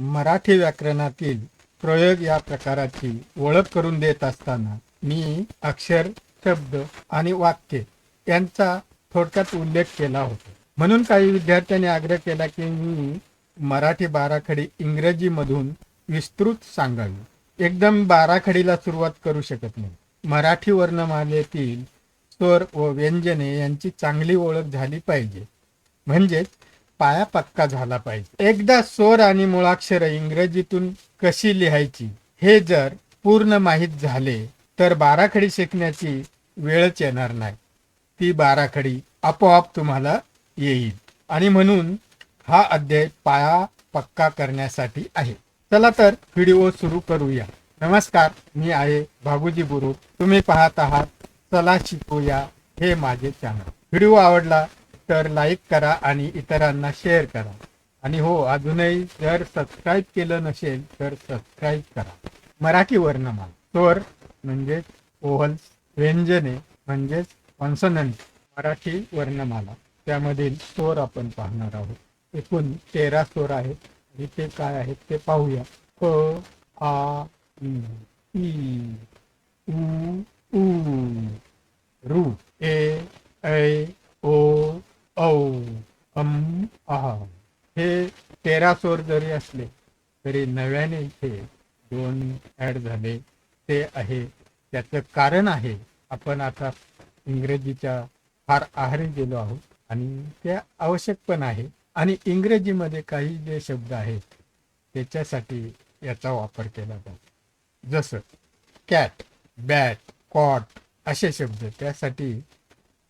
मराठी व्याकरणातील प्रयोग या प्रकाराची ओळख करून देत असताना मी अक्षर शब्द आणि वाक्य यांचा थोडक्यात उल्लेख केला होता. म्हणून काही विद्यार्थ्यांनी आग्रह केला की मी मराठी बाराखडी इंग्रजीमधून विस्तृत सांगावी. एकदम बाराखडीला सुरुवात करू शकत नाही. मराठी वर्णमालेतील स्वर व व्यंजने यांची चांगली ओळख झाली पाहिजे. म्हणजेच पाया पक्का झाला पाहिजे. एकदा स्वर आणि मुळाक्षर इंग्रजीतून कशी लिहायची हे जर पूर्ण माहीत झाले तर बाराखडी शिकण्याची वेळच येणार नाही. ती बाराखडी आपोआप तुम्हाला येईल. आणि म्हणून हा अध्याय पाया पक्का करण्यासाठी आहे. चला तर व्हिडिओ सुरू करूया. नमस्कार मी आहे भागुजी गुरु तुम्ही पाहत आहात चला शिकूया हे माझे चॅनल व्हिडिओ आवडला तर लाईक करा आणि इतरांना शेअर करा. आणि हो अजूनही जर सबस्क्राईब केलं नसेल तर सबस्क्राईब करा. मराठी वर्णमाला स्वर म्हणजेच ओहल्स व्यंजने म्हणजेच कॉन्सनंट मराठी वर्णमाला त्यामधील स्वर आपण पाहणार आहोत. एकूण तेरा स्वर आहेत. आणि ते काय आहेत ते पाहूया. क आ इ, ई उ ऊ रू ए ऐ ओ औ अम आह हे तेरा स्वर जरी असले तरी नव्याने इथे दोन ऍड झाले. ते आहे. त्याचं कारण आहे. आपण आता इंग्रजीच्या फार आहारी गेलो आहोत आणि ते आवश्यक पण आहे. आणि इंग्रजीमध्ये काही जे शब्द आहेत त्याच्यासाठी याचा वापर केला जातो. जसं कॅट बॅट कॉट असे शब्द. त्यासाठी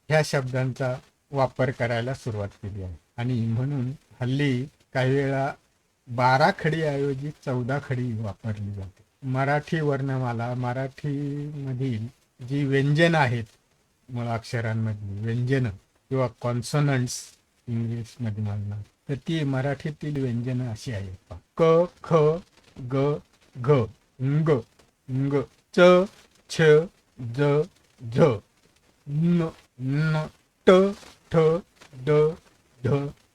ह्या शब्दांचा वापर करायला सुरुवात केली आहे. आणि म्हणून हल्ली काही वेळा बारा खडीऐवजी चौदा खडी वापरली जाते. मराठी वर्णमाला मराठीमधील जी व्यंजन आहेत मुळाक्षरांमधली व्यंजनं किंवा कॉन्सोनंट्स इंग्लिशमध्ये म्हणणार तर ती मराठीतील व्यंजनं अशी आहेत क ख ग घ ग ग च छ ज झ न न ट ठ द ध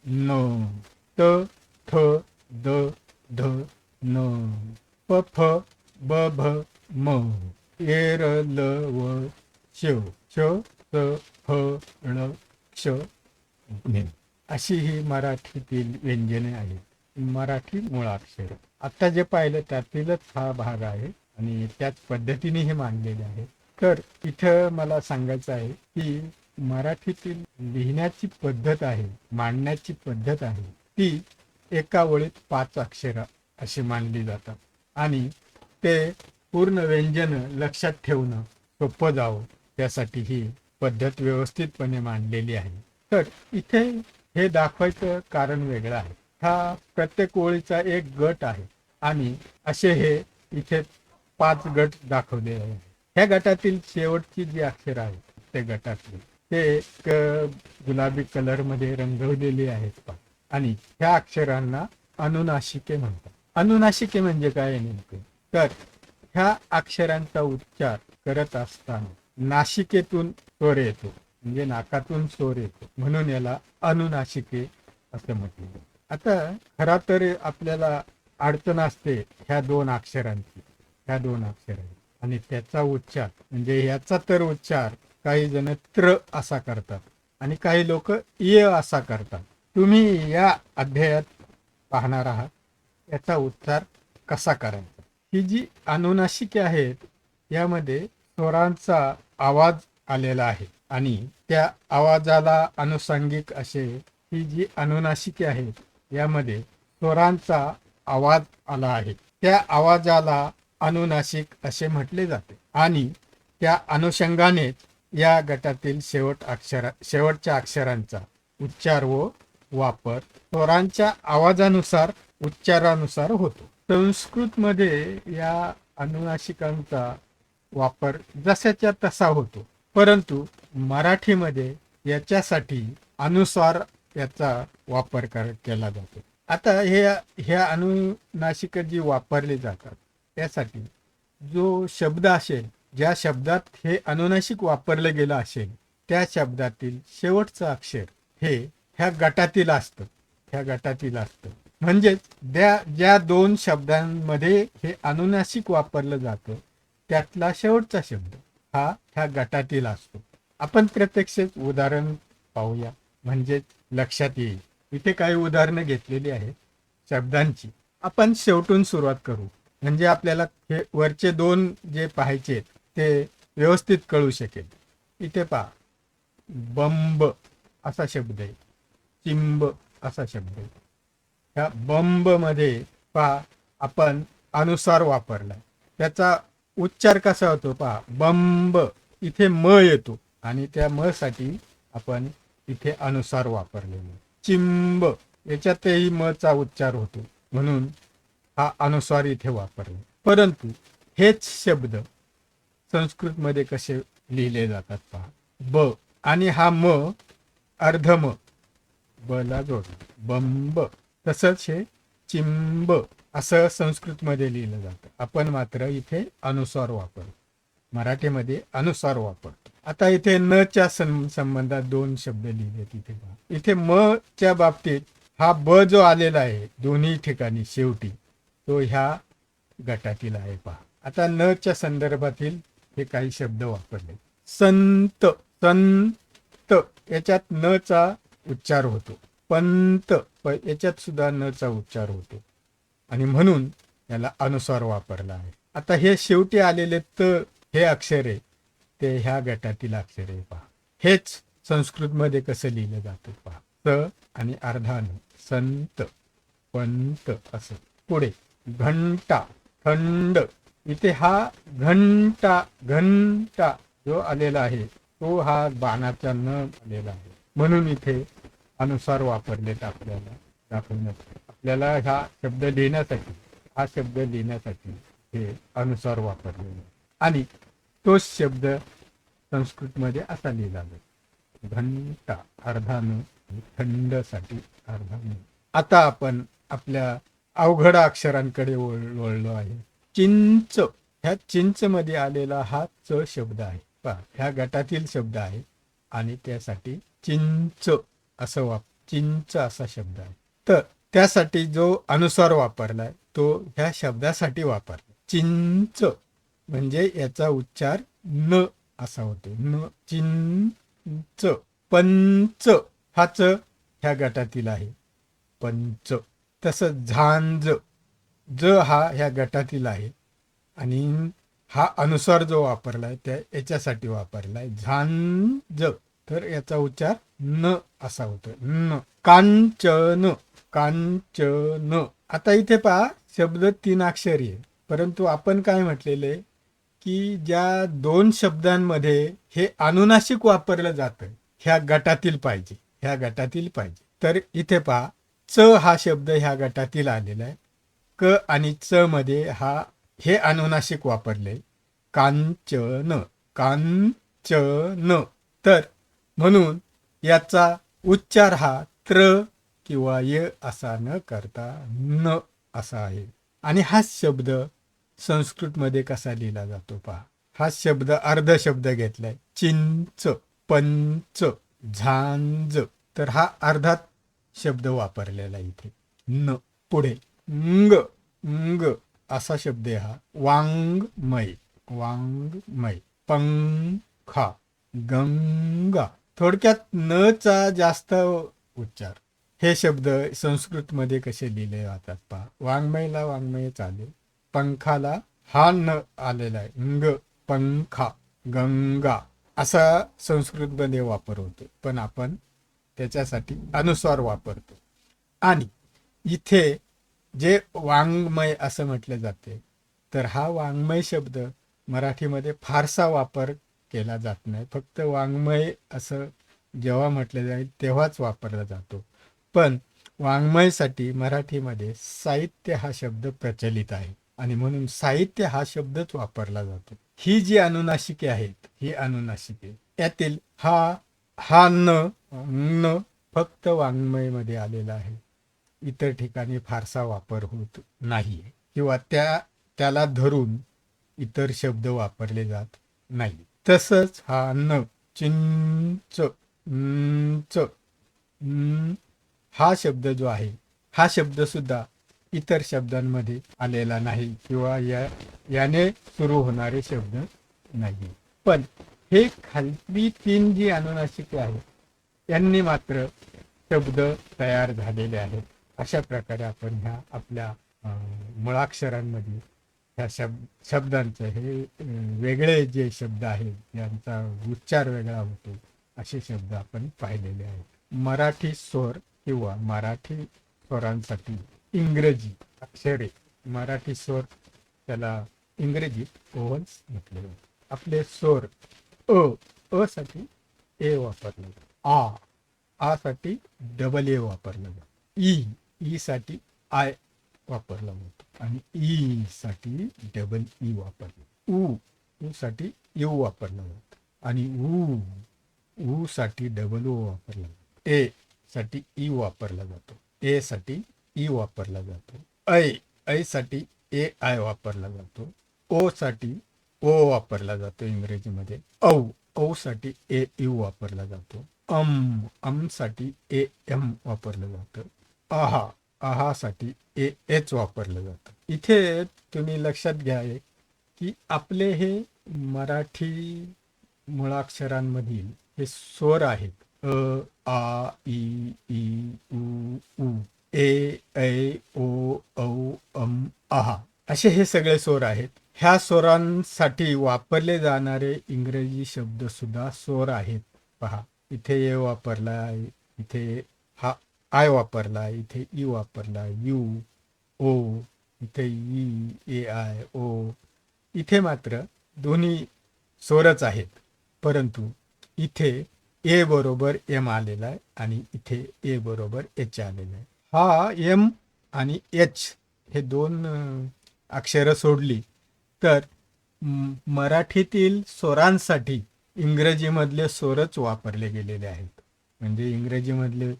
न. त थ द ध न. प फ ब भ म. ए र ल व श श स ह ळ क्ष. अशी ही मराठीतील व्यंजने आहेत. मराठी मुळाक्षर आता जे पाहिलं त्यातीलच हा भाग आहे आणि त्याच पद्धतीने हे मांडलेले आहे. तर इथं मला सांगायचं आहे की मराठीतील लिहिण्याची पद्धत आहे मांडण्याची पद्धत आहे ती एका ओळीत पाच अक्षर अशी मांडली जातात. आणि ते पूर्ण व्यंजन लक्षात ठेवणं सोपं जावं त्यासाठी ही पद्धत व्यवस्थितपणे मांडलेली आहे. तर इथे हे दाखवायचं कारण वेगळं आहे. हा प्रत्येक ओळीचा एक गट आहे आणि असे हे इथे पाच गट दाखवले आहे ह्या गटातील शेवटची जी अक्षर आहेत ते गटातली. ते एक गुलाबी कलरमध्ये रंगवलेली आहेत आणि ह्या अक्षरांना अनुनाशिके म्हणतात. अनुनाशिके म्हणजे काय नेमके? तर ह्या अक्षरांचा उच्चार करत असताना नाशिकेतून स्वर येतो. म्हणजे नाकातून स्वर येतो. म्हणून याला अनुनाशिके असं म्हटलं आता खरा तर आपल्याला अडचण असते ह्या दोन अक्षरांची. ह्या दोन अक्षरांची. आणि त्याचा उच्चार म्हणजे याचा तर उच्चार काही जण त्र असा करतात आणि काही लोक य असा करतात. तुम्ही या अध्यायात पाहणार आहात याचा उच्चार कसा करायचा? ही जी अनुनाशिके आहेत यामध्ये स्वरांचा आवाज आलेला आहे आणि त्या आवाजाला अनुषंगिक असे ही जी अनुनाशिके आहेत यामध्ये स्वरांचा आवाज आला आहे. त्या आवाजाला अनुनाशिक असे म्हटले जाते आणि त्या अनुषंगानेच या गटातील शेवट अक्षरा शेवटच्या अक्षरांचा उच्चार व वापर स्वरांच्या आवाजानुसार उच्चारानुसार होतो. संस्कृतमध्ये या अनुनाशिकांचा वापर जशाच्या तसा होतो. परंतु मराठीमध्ये याच्यासाठी अनुसार याचा वापर कर केला जातो. आता हे ह्या अनुनाशिक जी वापरली जातात त्यासाठी जो शब्द असेल ज्या शब्दात हे अनुनाशिक वापरलं गेलं असेल त्या शब्दातील शेवटचं अक्षर हे ह्या गटातील असतं. ह्या गटातील असतं. म्हणजेच त्या ज्या दोन शब्दांमध्ये हे अनुनासिक वापरलं जातं त्यातला शेवटचा शब्द हा ह्या गटातील असतो. आपण प्रत्यक्षच उदाहरण पाहूया. म्हणजेच लक्षात येईल. इथे काही उदाहरणं घेतलेली आहेत शब्दांची. आपण शेवटून सुरुवात करू. म्हणजे आपल्याला हे वरचे दोन जे पाहायचे ते व्यवस्थित कळू शकेल. इथे पहा. बंब असा शब्द आहे. चिंब असा शब्द आहे. ह्या बंबमध्ये पहा आपण अनुसार वापरला त्याचा उच्चार कसा होतो पहा. बंब इथे म येतो आणि त्या म साठी आपण इथे अनुसार वापरलेलो चिंब याच्यातही म चा उच्चार होतो म्हणून हा अनुसार इथे वापरला. परंतु हेच शब्द संस्कृतमध्ये कसे लिहिले जातात पहा. ब आणि हा म अर्ध म. बला जोड. बंब. तसंच हे चिंब. असं संस्कृतमध्ये लिहिलं जातं. आपण मात्र इथे अनुस्वार वापर. मराठीमध्ये अनुस्वार वापरतो आता इथे न च्या सं- संबंधात दोन शब्द लिहिले तिथे पहा. इथे म च्या बाबतीत हा ब जो आलेला आहे दोन्ही ठिकाणी शेवटी तो ह्या गटातील आहे पहा. आता न च्या संदर्भातील हे काही शब्द वापरले. संत संत याच्यात न चा उच्चार होतो. पंत प- याच्यात सुद्धा न चा उच्चार होतो. आणि म्हणून याला अनुसार वापरला आहे. आता हे शेवटी आलेले त हे अक्षरे ते ह्या गटातील अक्षरे पहा. हेच संस्कृतमध्ये कसं लिहिलं जातं पहा. स आणि अर्धान संत पंत असं. पुढे घंटा थंड इथे हा घंटा घंटा जो आलेला आहे तो हा बाणाचा न आलेला आहे. म्हणून इथे अनुसार वापरलेत आपल्याला दाखवण्यात. आपल्याला हा शब्द लिहिण्यासाठी हा शब्द लिहिण्यासाठी हे अनुसार वापरलेला आणि तोच शब्द संस्कृतमध्ये असा लिहिला जातो. घंटा अर्धानं थंडसाठी अर्धानं आता आपण आपल्या अवघड अक्षरांकडे वळ- वळलो आहे. चिंच. ह्या चिंच मध्ये आलेला हा च शब्द आहे. पहा ह्या गटातील शब्द आहे आणि त्यासाठी चिंच असं वाप चिंच असा शब्द आहे. तर त्यासाठी जो अनुसार वापरलाय तो ह्या शब्दासाठी वापरला. चिंच म्हणजे याचा उच्चार न असा होतो. न चिंच. पंच हा च ह्या गटातील आहे. पंच. तसं झांज. ज हा ह्या गटातील आहे. आणि हा अनुसार जो वापरला आहे त्या याच्यासाठी वापरलाय. झांज तर याचा उच्चार न असा होतो न. कांचन. कांचन. आता इथे पहा शब्द तीन अक्षरी आहे. परंतु आपण काय म्हटलेले? की ज्या दोन शब्दांमध्ये हे अनुनाशिक वापरलं जातं ह्या गटातील पाहिजे. ह्या गटातील पाहिजे. तर इथे पहा च हा शब्द ह्या गटातील आलेला आहे. क आणि च मध्ये हा हे अनुनासिक वापरले. कांचन कांचन. तर म्हणून याचा उच्चार हा त्र किंवा य असा न करता न असा आहे. आणि हा शब्द संस्कृतमध्ये कसा लिहिला जातो पहा. हा शब्द अर्ध शब्द घेतलाय. चिंच पंच झांज. तर हा अर्धात शब्द वापरलेला इथे. न पुढेंग अंग असा शब्द आहे हा वांगमय वांगमय पंखा गंगा थोडक्यात न चा जास्त उच्चार. हे शब्द संस्कृतमध्ये कसे लिहिले जातात पहा. वाङ्मयला वाङ्मय चालेल. पंखाला हा न आलेला आहे. अंग पंखा गंगा. असा संस्कृतमध्ये वापर होतो. पण आपण त्याच्यासाठी अनुस्वार वापरतो. आणि इथे जे वाङ्मय असं म्हटलं जाते तर हा वाङ्मय शब्द मराठीमध्ये फारसा वापर केला जात नाही. फक्त वाङ्मय असं जेव्हा म्हटलं जाईल तेव्हाच वापरला जातो. पण वाङ्मयसाठी मराठीमध्ये साहित्य हा शब्द प्रचलित आहे आणि म्हणून साहित्य हा शब्दच वापरला जातो. ही जी अनुनाशिके आहेत ही अनुनाशिके यातील हा हा न न फक्त वाङ्मयमध्ये आलेला आहे. इतर ठिकाणी फारसा वापर होत नाही किंवा त्या त्याला धरून इतर शब्द वापरले जात नाही तसंच हा न चिंच न, च हा शब्द जो आहे हा शब्द सुद्धा इतर शब्दांमध्ये आलेला नाही किंवा या याने सुरू होणारे शब्द नाही पण हे खालती तीन जी अनुनाशिके आहेत यांनी मात्र शब्द तयार झालेले आहेत. अशा प्रकारे आपण ह्या आपल्या मुळाक्षरांमध्ये ह्या शब शब्दांचं हे वेगळे जे शब्द आहेत यांचा उच्चार वेगळा होतो असे शब्द आपण पाहिलेले आहेत. मराठी स्वर किंवा मराठी स्वरांसाठी इंग्रजी अक्षरे मराठी स्वर त्याला इंग्रजीत ओव्हन्स म्हटले जाते. आपले स्वर अ अ साठी ए वापरलं आ आ साठी डबल ए वापरलं जातं. ई ई साठी आय e e वापरला जातो आणि ई साठी डबल ई वापरलं. उ उ साठी यू वापरला जातो आणि ऊ ऊ साठी डबल ओ वापरला जातो ए साठी ई वापरला जातो. ए साठी ई वापरला जातो. ऐ ऐ साठी ए आय वापरला जातो. ओ साठी ओ वापरला जातो इंग्रजीमध्ये. औ औ साठी ए यू वापरला जातो. अम अमसाठी ए एम वापरलं जातं. आहा आहासाठी ए एच वापरलं जातं. इथे तुम्ही लक्षात घ्या की आपले हे मराठी मुळाक्षरांमधील हे स्वर आहेत. अ आ इ ई उ उ ए ऐ ओ औ अम आहा. असे हे सगळे स्वर आहेत. ह्या स्वरांसाठी वापरले जाणारे इंग्रजी शब्द सुद्धा स्वर आहेत. पहा इथे ए वापरला इथे आय वापरला इथे ई वापरला यू ओ इथे ई ए आय ओ इथे मात्र दोन्ही स्वरच आहेत. परंतु इथे ए बरोबर एम आलेला आहे आणि इथे ए बरोबर एच आलेला आहे. हा एम आणि एच हे दोन अक्षरं सोडली तर मराठीतील स्वरांसाठी इंग्रजीमधले स्वरच वापरले गेलेले आहेत. म्हणजे इंग्रजीमधले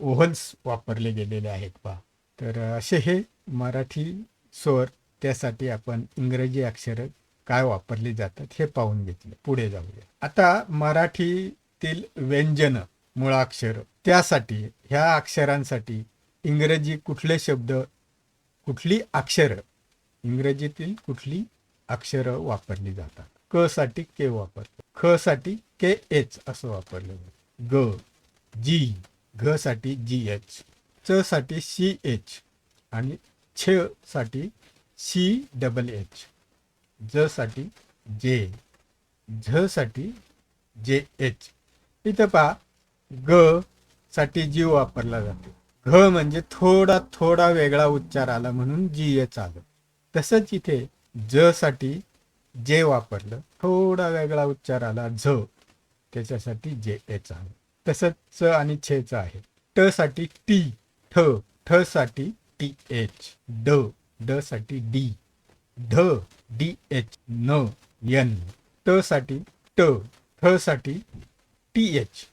ओव्हन्स वापरले गेलेले आहेत पा तर असे हे मराठी स्वर त्यासाठी आपण इंग्रजी अक्षर काय वापरली जातात हे पाहून घेतले. पुढे जाऊया. आता मराठीतील व्यंजन मुळाक्षर त्यासाठी ह्या अक्षरांसाठी इंग्रजी कुठले शब्द कुठली अक्षरं इंग्रजीतील कुठली अक्षरं वापरली जातात? क साठी के वापरतो. ख साठी के एच असं वापरलं जातं. ग जी. घ साठी जी एच च साठी सी एच आणि छ साठी सी डबल एच ज साठी जे झ साठी जे एच. इथं पहा ग साठी जी वापरला जातो. घ म्हणजे थोडा थोडा वेगळा उच्चार आला म्हणून जी एच आलं. तसंच इथे ज साठी जे वापरलं थोडा वेगळा उच्चार आला झ त्याच्यासाठी जे एच आलं. तसंच च आणि छेच आहे ट साठी टी ठ ठ साठी टी एच ड ड साठी डी ढ डी एच न यन ट साठी ट ठ साठी टी एच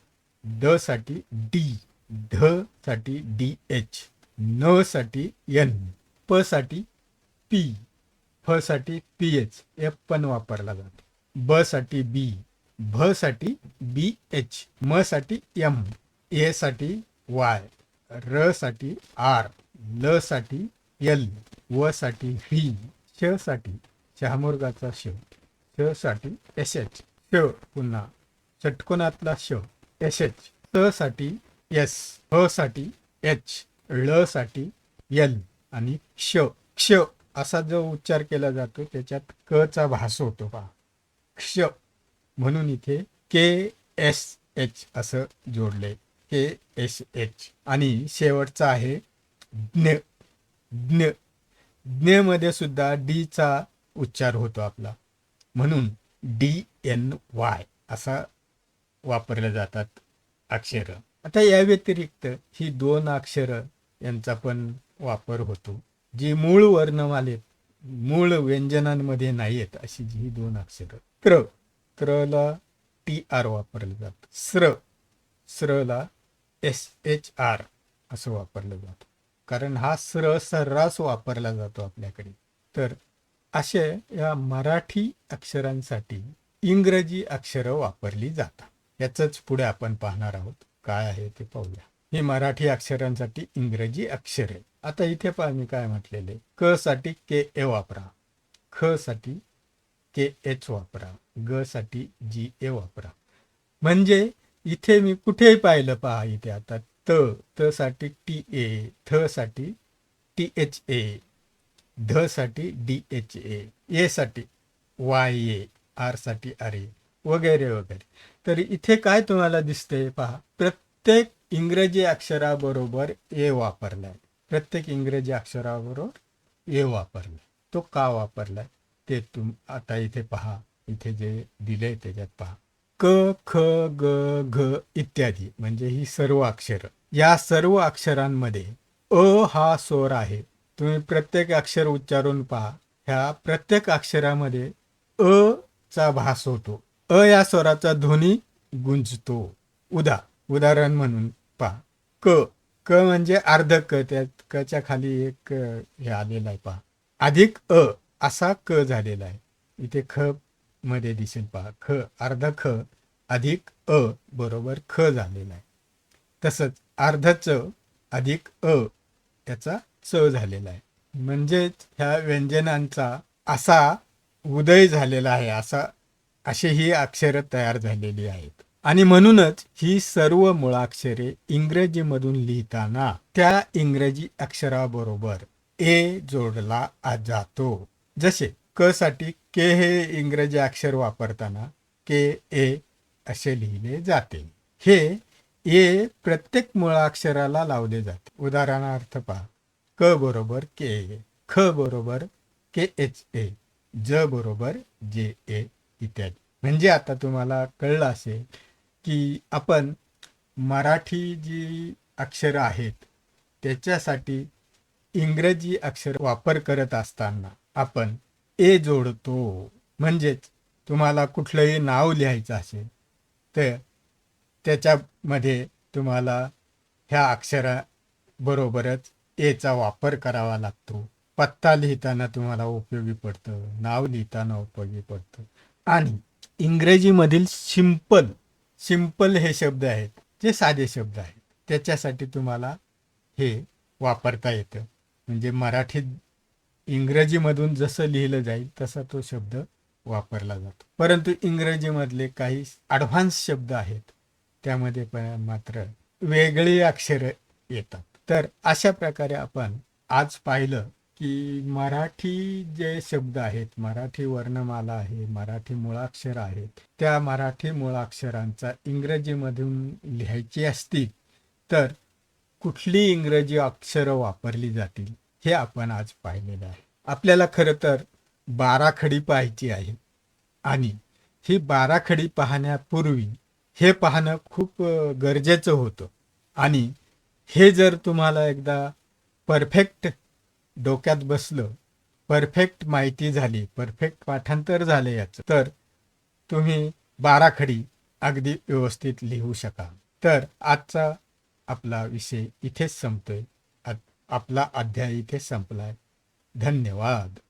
ड साठी डी ढ साठी डी एच न साठी एन प साठी पी फ साठी पी एच एफ पण वापरला जातो. ब साठी बी भ साठी बी एच म साठी एम ए साठी वाय र साठी आर ल साठी एल व साठी व्ही श साठी शहामुर्गाचा श श साठी एस एच श पुन्हा षटकोनातला श एस एच स साठी एस ह साठी एच ळ साठी एल आणि क्ष क्ष असा जो उच्चार केला जातो त्याच्यात क चा भास होतो पहा. क्ष. म्हणून इथे के एस एच असं जोडले. के एस एच आणि शेवटचा आहे ज्ञ. ज्ञ. ज्ञमध्ये सुद्धा डीचा उच्चार होतो आपला. म्हणून डी एन वाय असा वापरल्या जातात अक्षरं. आता या व्यतिरिक्त ही दोन अक्षरं यांचा पण वापर होतो. जी मूळ वर्णमालेत मूळ व्यंजनांमध्ये नाही आहेत अशी जी ही दोन अक्षरं. क्र क्रला टी आर वापरलं जातं स्र स्रला एस एच आर असं वापरलं जातं. कारण हा स्र सर्रास वापरला जातो आपल्याकडे. तर असे या मराठी अक्षरांसाठी इंग्रजी अक्षरं वापरली जातात. याचंच पुढे आपण पाहणार आहोत. काय आहे ते पाहूया. ही मराठी अक्षरांसाठी इंग्रजी अक्षरे. आता इथे पहा मी काय म्हटलेले क साठी के ए वापरा. ख साठी के एच वापरा. ग साठी जी ए वापरा. म्हणजे इथे मी कुठेही पाहिलं पहा इथे आता. त त साठी टी ए थ साठी टी एच ए ध साठी डी एच ए ए साठी वाय ए आरसाठी आर ए वगैरे वगैरे. तर इथे काय तुम्हाला दिसतंय पहा. प्रत्येक इंग्रजी अक्षराबरोबर ए वापरलाय. प्रत्येक इंग्रजी अक्षराबरोबर ए वापरलाय. तो का वापरलाय? ते तुम आता इथे पहा. इथे जे दिले त्याच्यात पहा. क ख ग घ इत्यादी. म्हणजे ही सर्व अक्षरं. या सर्व अक्षरांमध्ये अ हा स्वर आहे. तुम्ही प्रत्येक अक्षर उच्चारून पहा. ह्या प्रत्येक अक्षरामध्ये अ चा भास होतो. अ या स्वराचा ध्वनी गुंजतो. उदा उदाहरण म्हणून पहा. क क म्हणजे अर्ध क. त्या कच्या खाली एक हे आलेला आहे पहा. अधिक अ असा क झालेला आहे. इथे ख मध्ये दिसेल पहा. ख अर्ध ख अधिक अ बरोबर ख झालेला आहे. तसंच अर्ध च अधिक अ त्याचा च झालेला आहे. म्हणजेच ह्या व्यंजनांचा असा उदय झालेला आहे असा अशी ही अक्षरं तयार झालेली आहेत. आणि म्हणूनच ही सर्व मुळाक्षरे इंग्रजीमधून लिहिताना त्या इंग्रजी अक्षराबरोबर ए जोडला जातो. जसे क साठी के हे इंग्रजी अक्षर वापरताना के ए असे लिहिले जाते. हे ए प्रत्येक मुळाक्षराला लावले जाते. उदाहरणार्थ पहा. क बरोबर के ए ख बरोबर के एच ए ज बरोबर जे ए इत्यादी. म्हणजे आता तुम्हाला कळलं असेल की आपण मराठी जी अक्षरं आहेत त्याच्यासाठी इंग्रजी अक्षर वापर करत असताना आपण ए जोडतो म्हणजेच तुम्हाला कुठलंही नाव लिहायचं असेल तर त्याच्यामध्ये तुम्हाला ह्या अक्षराबरोबरच एचा वापर करावा लागतो. पत्ता लिहिताना तुम्हाला उपयोगी पडतं नाव लिहिताना उपयोगी पडतं. आणि इंग्रजीमधील सिंपल सिंपल हे शब्द आहेत जे साधे शब्द आहेत त्याच्यासाठी तुम्हाला हे वापरता येतं. म्हणजे मराठीत इंग्रजीमधून जसं लिहिलं जाईल तसा तो शब्द वापरला जातो. परंतु इंग्रजीमधले काही ॲडव्हान्स शब्द आहेत त्यामध्ये पण मात्र वेगळी अक्षरं येतात. तर अशा प्रकारे आपण आज पाहिलं की मराठी जे शब्द आहेत मराठी वर्णमाला आहे मराठी मुळाक्षर आहेत त्या मराठी मुळाक्षरांचा इंग्रजीमधून लिहायची असतील तर कुठली इंग्रजी अक्षरं वापरली जातील? हे आपण आज पाहिलेलं आहे. आपल्याला खरं तर बाराखडी पाहायची आहे. आणि ही बाराखडी पाहण्यापूर्वी हे पाहणं खूप गरजेचं होतं. आणि हे जर तुम्हाला एकदा परफेक्ट डोक्यात बसलं परफेक्ट माहिती झाली परफेक्ट पाठांतर झालं याचं तर तुम्ही बाराखडी अगदी व्यवस्थित लिहू शकाल. तर आजचा आपला विषय इथेच संपतोय. आपला अध्याय इथे संपलाय. धन्यवाद.